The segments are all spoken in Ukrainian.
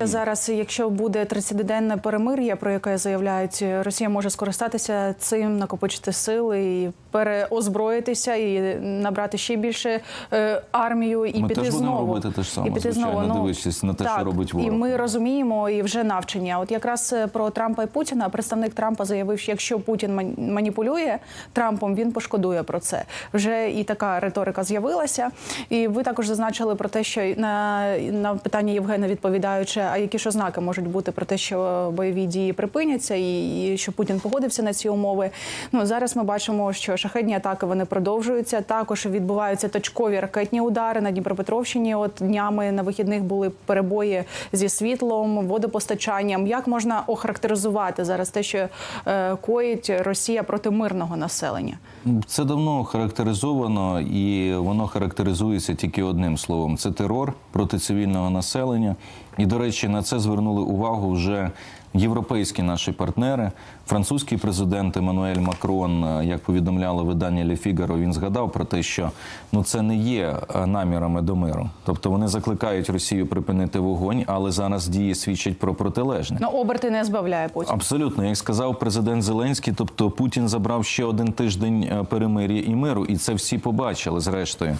Зараз, якщо буде 30-денне перемир'я, про яке заявляють, Росія може скористатися цим, накопичити сили і переозброїтися, і набрати ще більше е, армію, і Ми піти теж знову. робити те ж саме, і піти звичайно, знову. Ну, дивлячись на те, що так, робить І ми розуміємо і вже навчені. А От якраз е, про Трампа і Путіна представник Трампа заявив, що якщо Путін маніпулює Трампом, він пошкодує про це. Вже і така риторика з'явилася. І ви також зазначили про те, що на, на питання Євгена відповідаючи, а які ж ознаки можуть бути про те, що бойові дії припиняться, і, і що Путін погодився на ці умови. Ну зараз ми бачимо, що шахедні атаки вони продовжуються. Також відбуваються точкові ракетні удари на Дніпропетровщині. От днями на вихідних були перебої зі світлом, водопостачанням. Як можна охарактеризувати зараз те, що е, коїть Росія проти мирного населення? Це давно характеризовано, і воно характеризується тільки одним словом: це терор проти цивільного населення. І, до речі, на це звернули увагу вже європейські наші партнери. Французький президент Еммануель Макрон, е, як повідомляло видання Le Figaro, він згадав про те, що ну це не є е, намірами до миру. Тобто вони закликають Росію припинити вогонь, але зараз дії свідчать про протилежне. Ну оберти не збавляє Путін. Абсолютно, як сказав президент Зеленський, тобто Путін забрав ще один тиждень е, перемир'я і миру, і це всі побачили зрештою.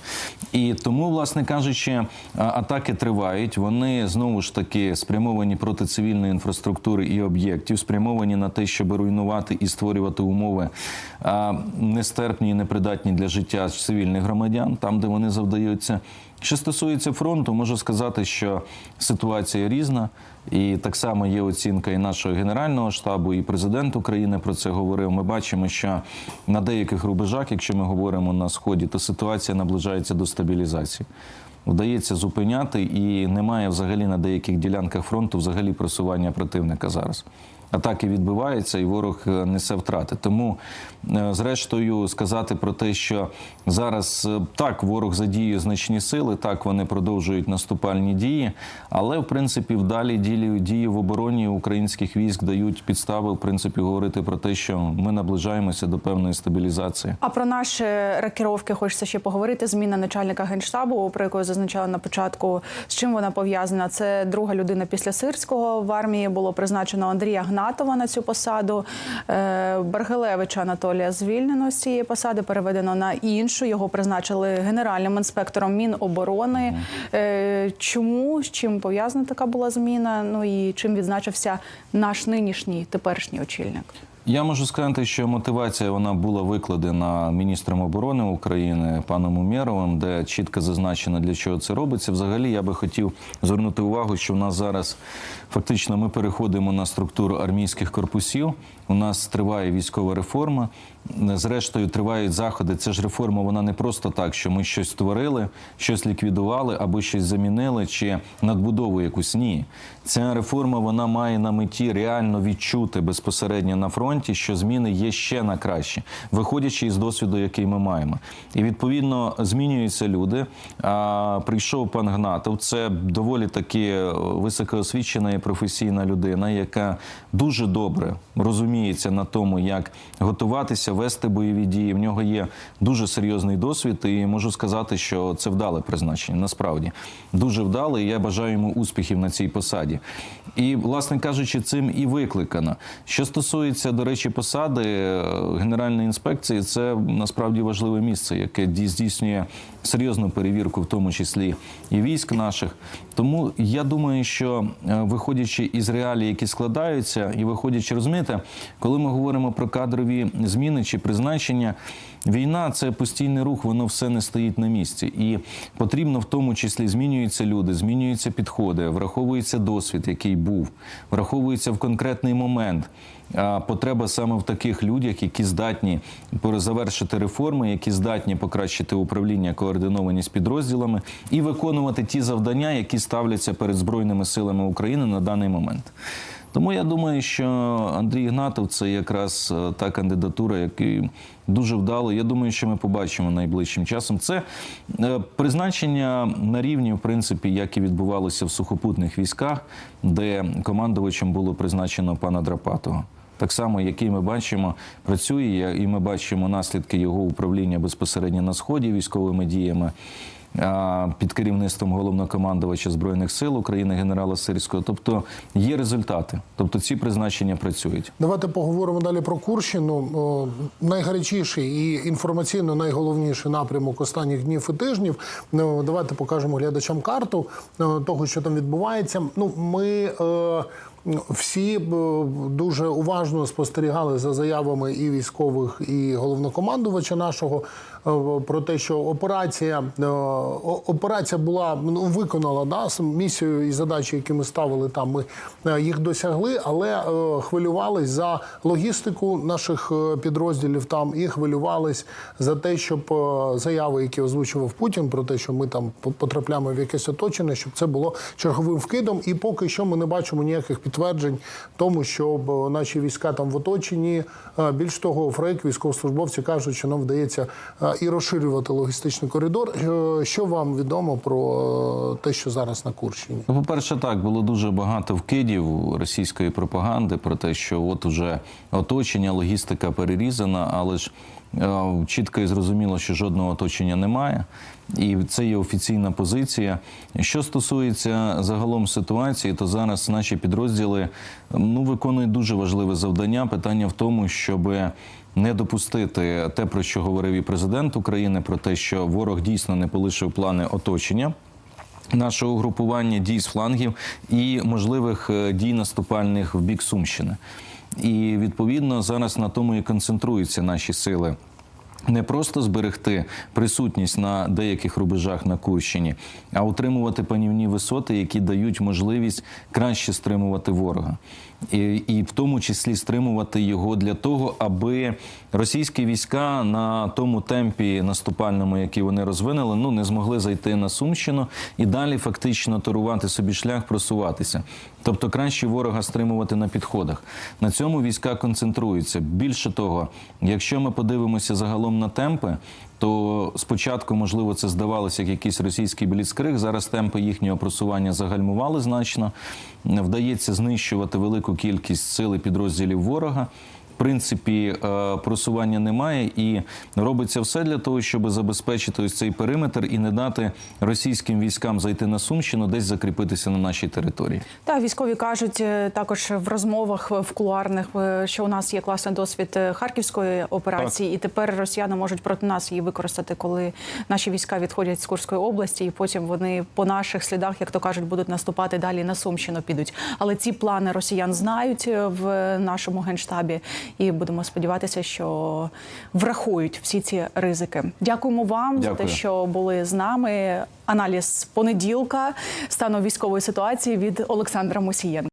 І тому, власне кажучи, атаки тривають. Вони знову ж таки спрямовані проти цивільної інфраструктури і об'єктів, спрямовані на те, щоб руйнувати і створювати умови нестерпні і непридатні для життя цивільних громадян, там де вони завдаються. Що стосується фронту, можу сказати, що ситуація різна, і так само є оцінка і нашого генерального штабу, і президент України про це говорив. Ми бачимо, що на деяких рубежах, якщо ми говоримо на сході, то ситуація наближається до стабілізації. Вдається зупиняти, і немає взагалі на деяких ділянках фронту взагалі просування противника зараз. Атаки відбиваються, і ворог е, несе втрати. Тому, е, зрештою, сказати про те, що зараз е, так ворог задіює значні сили, так вони продовжують наступальні дії, але в принципі вдалі дії, дії в обороні українських військ дають підстави, в принципі, говорити про те, що ми наближаємося до певної стабілізації. А про наші рокіровки хочеться ще поговорити. Зміна начальника генштабу, про яку я зазначала на початку. З чим вона пов'язана? Це друга людина після сирського в армії. Було призначено Андрія Гнатова на цю посаду. Е, Баргелевича Анатолія звільнено з цієї посади, переведено на іншу. Його призначили генеральним інспектором Міноборони. Е, Чому з чим пов'язана така була зміна? Ну і чим відзначився наш нинішній теперішній очільник? Я можу сказати, що мотивація вона була викладена міністром оборони України паном Умєровим, де чітко зазначено для чого це робиться. Взагалі, я би хотів звернути увагу, що в нас зараз фактично ми переходимо на структуру армійських корпусів. У нас триває військова реформа. Зрештою, тривають заходи. Це ж реформа, вона не просто так, що ми щось створили, щось ліквідували або щось замінили чи надбудову якусь. Ні, ця реформа вона має на меті реально відчути безпосередньо на фронті, що зміни є ще на краще, виходячи із досвіду, який ми маємо. І відповідно змінюються люди. А прийшов пан Гнатов. Це доволі таки високоосвічена і професійна людина, яка дуже добре розуміється на тому, як готуватися, вести бойові дії. В нього є дуже серйозний досвід, і можу сказати, що це вдале призначення. Насправді дуже вдале. і Я бажаю йому успіхів на цій посаді. І, власне кажучи, цим і викликано. Що стосується, до речі, посади е, генеральної інспекції, це насправді важливе місце, яке ді- здійснює серйозну перевірку, в тому числі і військ наших. Тому я думаю, що е, виходячи із реалій, які складаються, і виходячи, розумієте, коли ми говоримо про кадрові зміни чи призначення, війна це постійний рух, воно все не стоїть на місці. І потрібно в тому числі змінюються люди, змінюються підходи, враховується досвід, який був, враховується в конкретний момент. Потреба саме в таких людях, які здатні завершити реформи, які здатні покращити управління, координованість підрозділами і виконувати ті завдання, які ставляться перед збройними силами України на даний момент. Тому я думаю, що Андрій Гнатов це якраз е, та кандидатура, який дуже вдало. Я думаю, що ми побачимо найближчим часом. Це е, призначення на рівні, в принципі, як і відбувалося в сухопутних військах, де командувачем було призначено пана Драпатого. Так само, який ми бачимо, працює, і ми бачимо наслідки його управління безпосередньо на сході військовими діями. Під керівництвом головнокомандувача збройних сил України генерала Сирського. Тобто є результати. Тобто ці призначення працюють. Давайте поговоримо далі про Курщину. Найгарячіший і інформаційно найголовніший напрямок останніх днів і тижнів. Ну, давайте покажемо глядачам карту е, того, що там відбувається. Ну, ми е, всі е, дуже уважно спостерігали за заявами і військових, і головнокомандувача нашого про те, що операція операція була ну, виконала да, місію і задачі, які ми ставили там. Ми е, їх досягли, але е, хвилювались за логістику наших е, підрозділів там і хвилювались за те, щоб заяви, які озвучував Путін, про те, що ми там по- потрапляємо в якесь оточення, щоб це було черговим вкидом. І поки що ми не бачимо ніяких підтверджень тому, щоб наші війська там в оточенні. Більш того, ФРЕК, військовослужбовці кажуть, що нам вдається і розширювати логістичний коридор. Що вам відомо про е, те, що зараз на Курщині? Ну, по-перше, так було дуже багато вкидів російської пропаганди про те, що от уже оточення, логістика перерізана, але ж чітко і зрозуміло, що жодного оточення немає. І це є офіційна позиція. Що стосується загалом ситуації, то зараз наші підрозділи ну, виконують дуже важливе завдання. Питання в тому, щоб не допустити те, про що говорив і президент України, про те, що ворог дійсно не полишив плани оточення нашого угрупування дій з флангів і можливих е, дій наступальних в бік Сумщини. І відповідно зараз на тому і концентруються наші сили. Не просто зберегти присутність на деяких рубежах на Курщині, а утримувати панівні висоти, які дають можливість краще стримувати ворога, і, і в тому числі стримувати його для того, аби російські війська на тому темпі наступальному, який вони розвинули, ну не змогли зайти на Сумщину і далі фактично торувати собі шлях, просуватися. Тобто краще ворога стримувати на підходах. На цьому війська концентруються. Більше того, якщо ми подивимося загалом на темпи, то спочатку, можливо, це здавалося як якийсь російський бліцкриг. Зараз темпи їхнього просування загальмували значно. Вдається знищувати велику кількість сили підрозділів ворога. Принципі, е, просування немає, і робиться все для того, щоб забезпечити ось цей периметр і не дати російським військам зайти на Сумщину, десь закріпитися на нашій території. Та військові кажуть е, також в розмовах в кулуарних, е, що у нас є класний досвід харківської операції, і тепер росіяни можуть проти нас її використати, коли наші війська відходять з Курської області, і потім вони по наших слідах, як то кажуть, будуть наступати далі на Сумщину. Підуть. Але ці плани росіян знають в нашому генштабі, і будемо сподіватися, що врахують всі ці ризики. Дякуємо вам за те, що були з нами. Аналіз понеділка стану військової ситуації від Олександра Мусієнка.